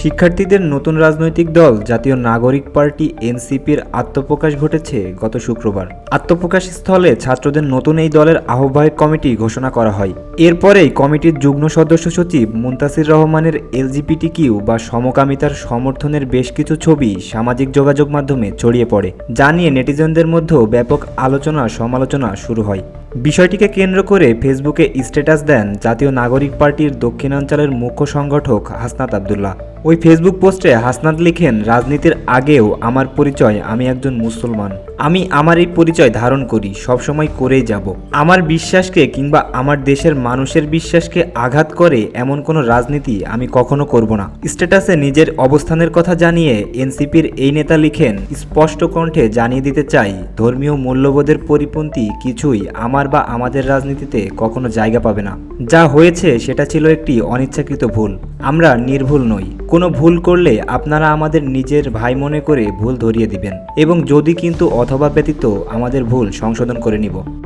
শিক্ষার্থীদের নতুন রাজনৈতিক দল, জাতীয় নাগরিক পার্টি, এনসিপির আত্মপ্রকাশ ঘটেছে গত শুক্রবার। আত্মপ্রকাশ স্থলে ছাত্রদের নতুন এই দলের আহ্বায়ক কমিটি ঘোষণা করা হয়। এরপরেই কমিটির যুগ্ম সদস্য সচিব মুন্তাসির রহমানের এলজিপিটি কিউ বা সমকামিতার সমর্থনের বেশ কিছু ছবি সামাজিক যোগাযোগ মাধ্যমে ছড়িয়ে পড়ে, যা নিয়ে নেটিজনদের মধ্যেও ব্যাপক আলোচনা সমালোচনা শুরু হয়। বিষয়টিকে কেন্দ্র করে ফেসবুকে স্ট্যাটাস দেন জাতীয় নাগরিক পার্টির দক্ষিণাঞ্চলের মুখ্য সংগঠক হাসনাত আবদুল্লাহ। ওই ফেসবুক পোস্টে হাসনাত লিখেন, রাজনীতির আগেও আমার পরিচয়, আমি একজন মুসলমান। আমি আমার এই পরিচয় ধারণ করি, সবসময় করেই যাব। আমার বিশ্বাসকে কিংবা আমার দেশের মানুষের বিশ্বাসকে আঘাত করে এমন কোনো রাজনীতি আমি কখনো করব না। স্ট্যাটাসে নিজের অবস্থানের কথা জানিয়ে এনসিপির এই নেতা লিখেন, স্পষ্ট কণ্ঠে জানিয়ে দিতে চাই, ধর্মীয় মূল্যবোধের পরিপন্থী কিছুই আমার বা আমাদের রাজনীতিতে কখনো জায়গা পাবে না। যা হয়েছে সেটা ছিল একটি অনিচ্ছাকৃত ভুল। আমরা নির্ভুল নই। কোনো ভুল করলে আপনারা আমাদের নিজের ভাই মনে করে ভুল ধরিয়ে দিবেন এবং যদি কিন্তু অথবা ব্যতীত আমাদের ভুল সংশোধন করে নিব।